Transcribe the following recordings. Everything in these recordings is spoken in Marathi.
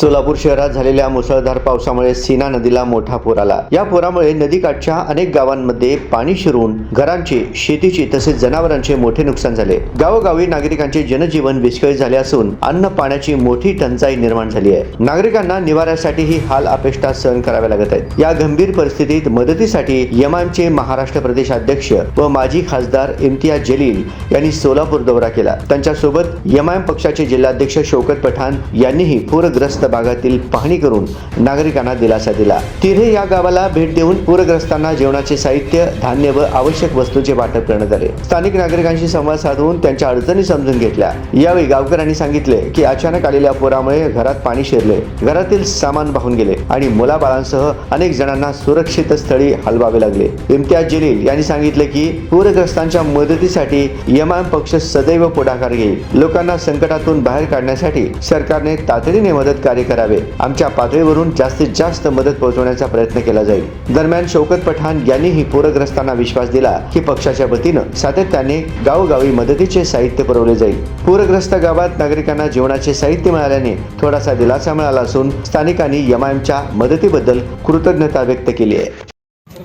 सोलापूर शहरात झालेल्या मुसळधार पावसामुळे सीना नदीला मोठा पूर आला. या पुरामुळे नदीकाठच्या अनेक गावांमध्ये पाणी शिरून घरांचे शेतीचे तसेच जनावरांचे मोठे नुकसान झाले. गावोगावी नागरिकांचे जनजीवन विस्कळीत झाले असून अन्न पाण्याची मोठी टंचाई निर्माण झाली आहे. नागरिकांना निवाऱ्यासाठी ही हाल अपेष्टा सहन कराव्या लागत आहेत. या गंभीर परिस्थितीत मदतीसाठी यमामचे महाराष्ट्र प्रदेश अध्यक्ष व माजी खासदार इम्तियाज जलील यांनी सोलापूर दौरा केला. त्यांच्यासोबत यमायम पक्षाचे जिल्हाध्यक्ष शौकत पठाण यांनीही पूरग्रस्त भागातील पाहणी करून नागरिकांना दिलासा दिला. तिरे या गावाला भेट देऊन पूरग्रस्तांना जेवणाचे साहित्य धान्य व आवश्यक वस्तूंचे वाटप करण्यात आले. स्थानिक नागरिकांशी संवाद साधून त्यांच्या अडचणी समजून घेतल्या. यावेळी गावकऱ्यांनी सांगितले की अचानक आलेल्या पुरामुळे घरात पाणी शिरले. घरातील सामान वाहून गेले आणि मुलाबाळांसह अनेक जणांना सुरक्षित स्थळी हलवावे लागले. इम्तियाज जलील यांनी सांगितले की पूरग्रस्तांच्या मदतीसाठी यमान पक्ष सदैव पुढाकार घेईल. लोकांना संकटातून बाहेर काढण्यासाठी सरकारने तातडीने मदत कार्य करावे. आमच्या पातळीवरून जास्तीत जास्त मदत पोहोचवण्याचा प्रयत्न केला जाईल. दरम्यान शौकत पठाण यांनीही पूरग्रस्तांना विश्वास दिला की पक्षाच्या वतीनं सातत्याने गावोगावी मदतीचे साहित्य पुरवले जाईल. पूरग्रस्त गावात नागरिकांना जीवनाचे साहित्य मिळाल्याने थोडासा दिलासा मिळाला असून स्थानिकांनी यमामच्या मदतीबद्दल कृतज्ञता व्यक्त केली आहे.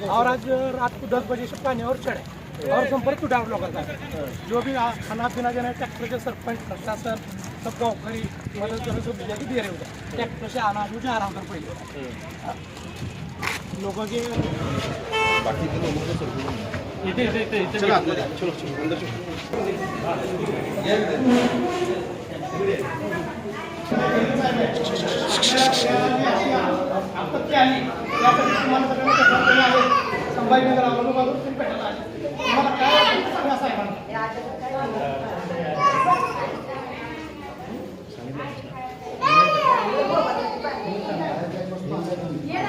और आज रात को दस बजे से पानी और चढ़े। और संपर्क टूटा हम लोगों का। जो भी खाना पीना देना है ट्रैक्टर के सरपंच प्रशासन सब गाँव खरी मदद करने सब भैया दे रहे होते ट्रैक्टर से आना मुझे आराम कर पहले लोगों के इथे इथे आपत्ती आली यासाठी तुम्हाला सगळ्यांना कशाला आले संभाजीनगर आले तुम्हाला काय आली तर पुन्हा पण भेटायला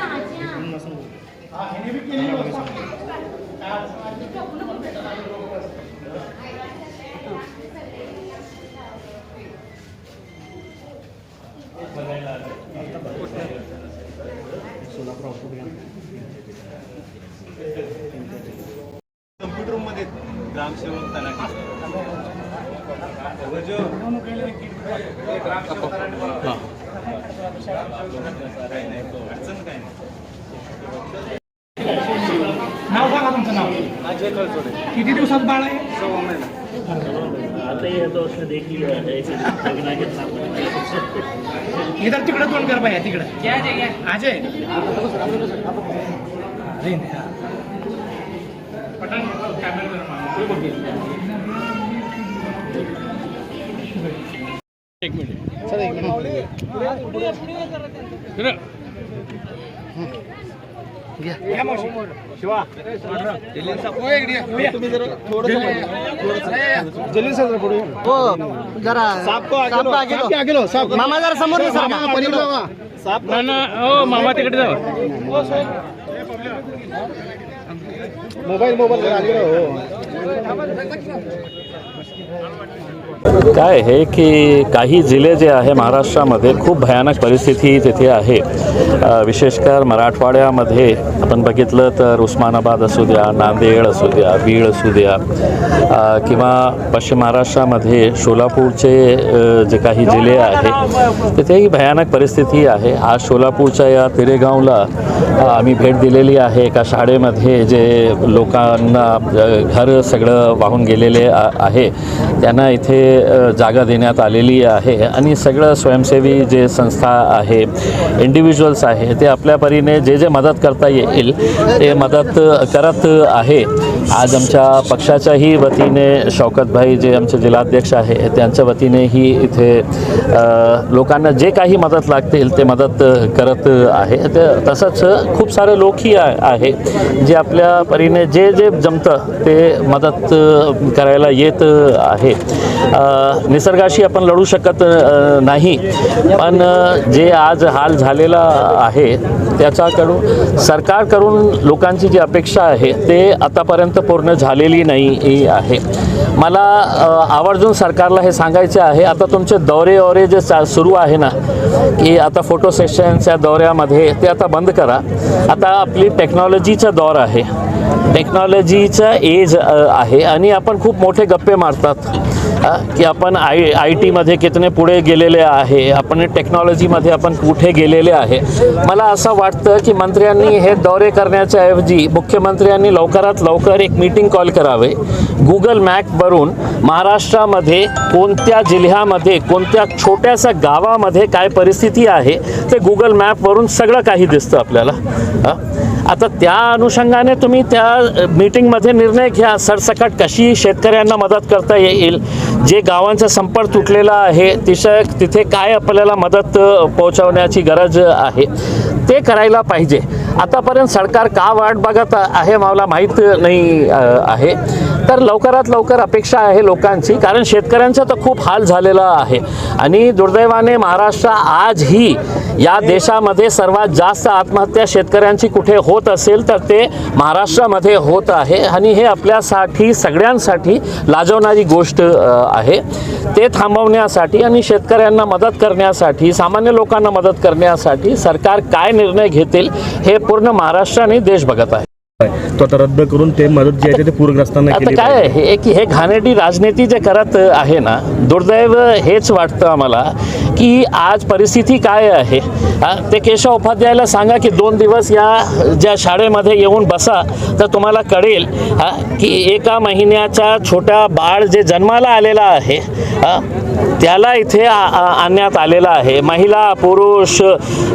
आले लोकं. कम्प्युटरमध्ये ग्रामसेवक तलाठी अडचण काही नाही. किती दिवसात बाळ आहे? है एक इधर तिकडं दोन कर बाया तिकडं. अजय अरे नाही, हा. पठाण कॅमेरा घ्या शिवा. मामा जरा समोर सर मामा तिकडे जाऊ मोबाईल मोबाईल काय आहे की काही जिल्हे जे आहे महाराष्ट्रामध्ये खूप भयानक परिस्थिती तिथे आहे. विशेषकर मराठवाड्यामध्ये आपण बघितलं तर उस्मानाबाद असू द्या नांदेड असू द्या बीड असू द्या किंवा पश्चिम महाराष्ट्रामध्ये सोलापूरचे जे काही जिल्हे आहे तिथेही भयानक परिस्थिती आहे. आज सोलापूरच्या या तिरेगावला आम्ही भेट दिलेली आहे एका शाळेमध्ये जे लोकांना घर सगळं वाहून गेलेले आहे. त्यांना इथे जागा देण्यात आलेली आहे. आणि सगळं स्वयंसेवी जे संस्था आहे इंडिव्हिज्युअल्स आहे ते आपल्या परीने जे जे मदत करता येईल ते मदत करत आहे. आज आमच्या पक्षाच्याही वतीने शौकतभाई जे आमचे जिल्हाध्यक्ष आहे त्यांच्या वतीनेही इथे लोकांना जे काही मदत लागतील ते मदत करत आहे. ते तसंच खूप सारे लोकही आहे जे आपल्या परीने जे जे जमतं ते मदत करायला येत आहे. निसर्गाशी आपण लढू शकत नाही पण जे आज हाल झालेला आहे त्याच्याकडून सरकारकडून लोकांची जी अपेक्षा आहे ते आतापर्यंत पूर्ण झालेली नाही आहे. मला आवर्जून सरकारला हे सांगायचे आहे आता तुमचे दौरे औरे जे चा सुरू आहे ना की आता फोटो सेशन्स या दौऱ्यामध्ये ते आता बंद करा. आता आपली टेक्नॉलॉजीचा दौर आहे. टेक्नॉलॉजीचा एज आहे आणि आपण खूप मोठे गप्पे मारतात. की आपण आय आय टीमध्ये कितने पुढे गेलेले आहे आपण टेक्नॉलॉजीमध्ये आपण कुठे गेलेले आहे. मला असं वाटतं की मंत्र्यांनी हे दौरे करण्याच्या ऐवजी मुख्यमंत्र्यांनी लवकरात लवकर एक मीटिंग कॉल करावे. गुगल मॅपवरून महाराष्ट्रामध्ये कोणत्या जिल्ह्यामध्ये कोणत्या छोट्याशा गावामध्ये काय परिस्थिती आहे ते गुगल मॅपवरून सगळं काही दिसतं आपल्याला. आता त्या अनुषंगाने तुम्ही त्या मीटिंगमध्ये निर्णय घ्या. सरसकट कशी शेतकऱ्यांना मदत करता येईल? जे गावांचा संपर्क तुटलेला आहे तिशय तिथे काय आपल्याला मदत पोहोचवण्याची गरज आहे ते करायला पाहिजे. आतापर्यंत सरकार का वाट बघत आहे मला माहीत नाही आहे. तर लवकरात लवकर अपेक्षा आहे लोकांची कारण शेतकऱ्यांचा तर खूप हाल झालेला आहे. आणि दुर्दैवाने महाराष्ट्र आजही या देशामध्ये सर्वात जास्त आत्महत्या शेतकऱ्यांची कुठे होत असेल तर ते महाराष्ट्रामध्ये होत आहे. आणि हे आपल्यासाठी सगळ्यांसाठी लाजवणारी गोष्ट आहे. ते थांबवण्यासाठी आणि शेतकऱ्यांना मदत करण्यासाठी सामान्य लोकांना मदत करण्यासाठी सरकार काय निर्णय घेतील हे पूर्ण महाराष्ट्र आणि देश बघत आहे. तो आता रद्द करून ते मदत जी आहे ते पूरग्रस्तांना आता काय. आहे की हे घाणेरडी राजनीती जे करत आहे ना दुर्दैव हेच वाटतं आम्हाला. की आज परिस्थिती काय आहे? ते केशव उपाध्यायला सांगा की दोन दिवस या ज्या शाळेमध्ये येऊन बसा तर तुम्हाला कळेल की एका महिन्याचा छोटा बाळ जे जन्माला आलेला आहे त्याला इथे आ- आणण्यात आलेलं आहे. महिला पुरुष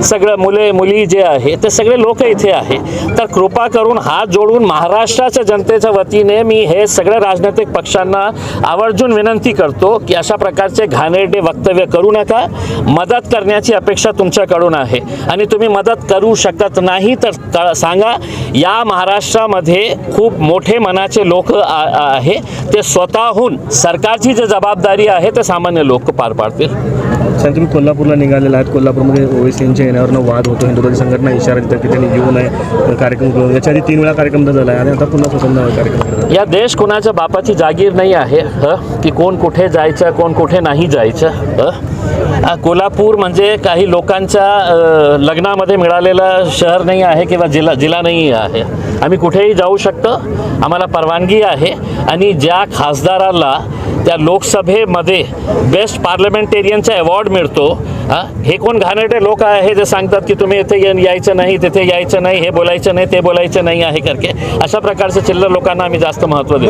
सगळं मुले मुली जे आहे ते सगळे लोक इथे आहे. तर कृपा करून हात जोडून महाराष्ट्राच्या जनतेच्या वतीने मी हे सगळ्या राजनैतिक पक्षांना आवर्जून विनंती करतो की अशा प्रकारचे घाणेरडे वक्तव्य करू नका. मदत करण्याची अपेक्षा तुमच्याकडून आहे. आणि तुम्ही मदत करू शकत नाही तर सांगा या महाराष्ट्रामध्ये खूप मोठे मनाचे लोक आहे. ते स्वतःहून सरकारची जी जबाबदारी आहे ते सामान्य लोक पार पाडतील. सर तुम्ही कोल्हापूरला निघालेला आहात. कोल्हापूरमध्ये ओवेसींच्या येण्यावरनं वाद होतो हिंदुत्वादी संघटना इशारा देतात की त्यांनी येऊ नये. कार्यक्रम. याच्या आधी तीन वेळा कार्यक्रम झाला आहे. आणि आता पुन्हा स्वतंत्र कार्यक्रम. या देश कोणाच्या बापाची जागीर नाही आहे ह? की कोण कुठे जायचं कोण कुठे नाही जायचं ह? कोल्हापूर म्हणजे काही लोकांच्या लग्नामध्ये मिळालेलं शहर नाही आहे किंवा जिल्हा जिल्हा नाही आहे. आम्ही कुठेही जाऊ शकतो. आम्हाला परवानगी आहे. आणि ज्या खासदाराला त्या लोकसभेमध्ये बेस्ट पार्लमेंटेरियनचा अवॉर्ड मिळतो. हा? हे कोण घाणेरडे लोक आहे? जे सांगतात की तुम्ही इथे ये- यायचं नाही तिथे यायचं नाही हे बोलायचं नाही ते बोलायचं नाही आहे करके. अशा प्रकारचे चिल्लर लोकांना आम्ही जास्त महत्त्व देत.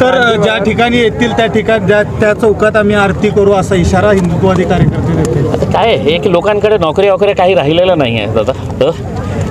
तर ज्या ठिकाणी येतील त्या ठिकाणी ज्या त्या चौकात आम्ही आरती करू असा इशारा हिंदुत्ववादी कार्यकर्ते काय? आहे की लोकांकडे नोकरी वगैरे काही राहिलेलं नाही आहे दादा?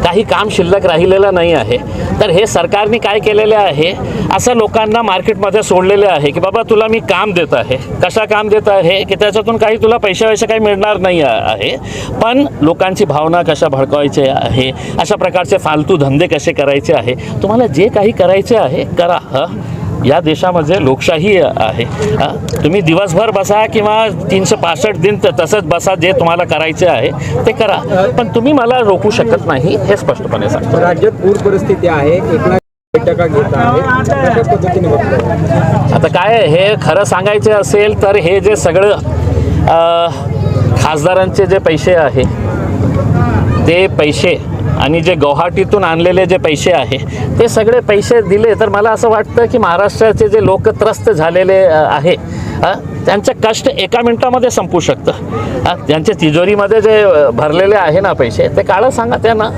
काही काम शिल्लक राहिलेलं नाही आहे. तर हे सरकारने काय केलेले आहे? असं लोकांना मार्केटमध्ये सोडलेले आहे की बाबा तुला मी काम देत आहे. कशा काम देत आहे? की त्याच्यातून काही तुला पैसे वैसे काही मिळणार नाही आहे. पण लोकांची भावना कशा भडकवायचे आहे? अशा प्रकारचे फालतू धंदे कसे करायचे आहे? तुम्हाला जे काही करायचे आहे करा हं? या देशामध्ये लोकशाही आहे. हा? तुम्ही दिवसभर बसा किंवा तीनशे पासष्ट दिन तसंच बसा जे तुम्हाला करायचे आहे ते करा. पण तुम्ही मला रोखू शकत नाही हे स्पष्टपणे सांगतो. राज्यात पूर परिस्थिती आहे एकनाथ बैठका घेत आहे कशा पद्धतीने बघतो. आता काय हे खरं सांगायचे असेल तर हे जे सगळं खासदारांचे जे पैसे आहे ते पैसे आणि जे गौहाटीतून आणलेले जे पैसे आहे ते सगळे पैसे दिले. तर मला असं वाटतं की महाराष्ट्राचे जे लोक त्रस्त झालेले आहे त्यांचं कष्ट एका मिनिटामध्ये संपू शकतं. त्यांच्या तिजोरीमध्ये जे भरलेले आहे ना पैसे ते काळं सांगा त्यांना.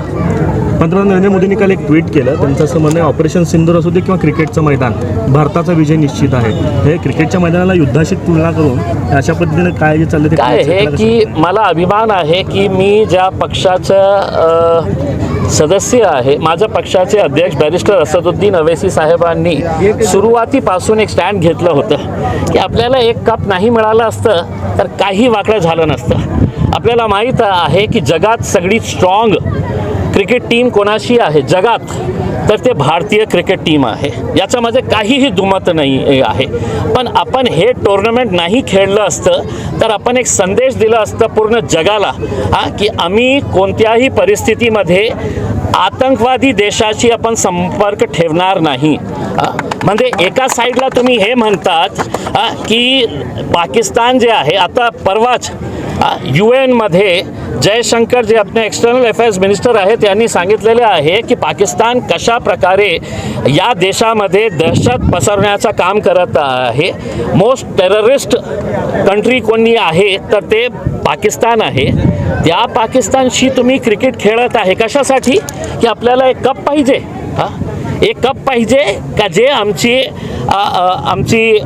पंतप्रधान नरेंद्र मोदींनी काल एक ट्विट केलं. त्यांचं असं म्हणणं आहे ऑपरेशन सिंदूर असू दे किंवा क्रिकेटचं मैदान भारताचा विजय निश्चित आहे. हे क्रिकेटच्या मैदानाला युद्धाशी तुलना करून अशा पद्धतीने काय जे चाललं ते काय आहे कसं- की मला अभिमान आहे की मी ज्या पक्षाचं सदस्य आहे माझ्या पक्षाचे अध्यक्ष बॅरिस्टर असदुद्दीन अवेसी साहेबांनी सुरुवातीपासून एक स्टँड घेतलं होतं. की आपल्याला एक कप नाही मिळालं असतं तर काही वाकडं झालं नसतं. आपल्याला माहीत आहे की जगात सगळी स्ट्रॉंग क्रिकेट टीम कोणाशी आहे? जगात. तर ते भारतीय क्रिकेट टीम आहे. याच्यामध्ये काहीही दुमत नाही आहे. पण आपण हे टोर्नामेंट नाही खेळलं असतं तर आपण एक संदेश दिला असतं पूर्ण जगाला हा की आम्ही कोणत्याही परिस्थितीमध्ये आतंकवादी देशाशी आपण संपर्क ठेवणार नाही. म्हणजे एका साईडला तुम्ही हे म्हणतात की पाकिस्तान जे आहे आता परवाच यू एनमध्ये जयशंकर जे आपले एक्सटर्नल अफेअर्स मिनिस्टर आहेत त्यांनी सांगितलेले आहे की पाकिस्तान कशा प्रकारे या देशामध्ये दहशत पसरवण्याचं काम करत आहे. मोस्ट टेररिस्ट कंट्री कोणी आहे तर ते पाकिस्तान आहे. त्या पाकिस्तानशी तुम्ही क्रिकेट खेळत आहे कशासाठी? की आपल्याला एक कप पाहिजे. हां? एक कप पाहिजे का जे आमची आमची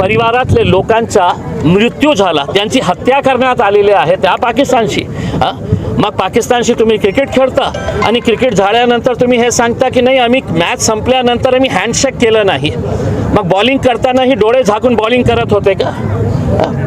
परिवारातले लोकांचा मृत्यू झाला त्यांची हत्या करण्यात आलेली आहे त्या पाकिस्तानशी. हां? मग पाकिस्तानशी तुम्ही क्रिकेट खेळता आणि क्रिकेट झाल्यानंतर तुम्ही हे सांगता की नाही आम्ही मॅच संपल्यानंतर आम्ही हँडशेक केलं नाही. मग बॉलिंग करतानाही डोळे झाकून बॉलिंग करत होते का?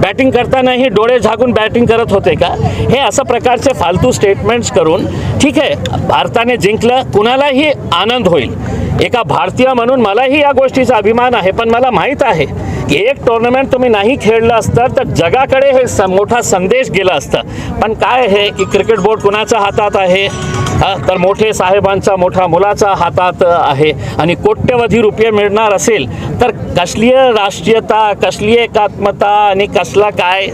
बॅटिंग करतानाही डोळे झाकून बॅटिंग करत होते का? हे असं प्रकारचे फालतू स्टेटमेंट्स करून ठीक आहे भारताने जिंकलं कुणालाही आनंद होईल. एका भारतीय म्हणून मलाही या गोष्टीचा अभिमान आहे पण मला माहीत आहे की एक टुर्नामेंट तुम्ही नाही खेळलं असतं तर जगाकडे हे स मोठा संदेश गेला असतं. पण काय आहे की क्रिकेट बोर्ड कुणाच्या हातात आहे? हा, तर मोठे साहेबांचा मोठा मुलाचा हातात आहे. आणि कोट्यवधी रुपये मिळणार असेल तर कसली राष्ट्रीयता कसली एकात्मता आणि कसला काय?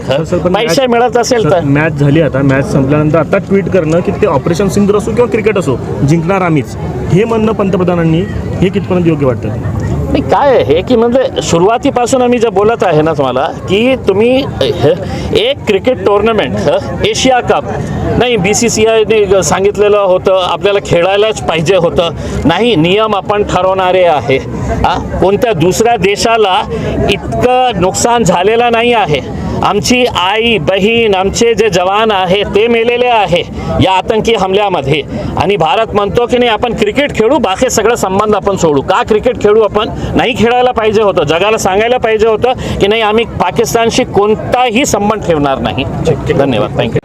पैसे मिळत असेल तर. मॅच झाली आता मॅच संपल्यानंतर आता ट्विट करणं की ते ऑपरेशन सिंदूर असो किंवा क्रिकेट असो जिंकणार आम्हीच. हे म्हणणं पंतप्रधानांनी हे कितपर्यंत योग्य वाटतं? नाही काय आहे? की म्हणजे सुरुवातीपासून आम्ही जे बोलत आहे ना तुम्हाला की तुम्ही एक क्रिकेट टुर्नामेंट एशिया कप नाही बी सी सी आयने सांगितलेलं होतं आपल्याला खेळायलाच पाहिजे होतं. नाही नियम आपण ठरवणारे आहे. कोणत्या दुसऱ्या देशाला इतकं नुकसान झालेलं नाही आहे. आमची आई बहीण आमचे जे जवान आहे ते मेलेले आहे या आतंकी हमल्यामध्ये. आणि भारत म्हणतो की नाही आपण क्रिकेट खेळू बाकी सगळं संबंध आपण सोडू. का क्रिकेट खेळू आपण? नाही खेळायला पाहिजे होतं. जगाला सांगायला पाहिजे होतं की नाही आम्ही पाकिस्तानशी कोणताही संबंध ठेवणार नाही. धन्यवाद. थँक्यू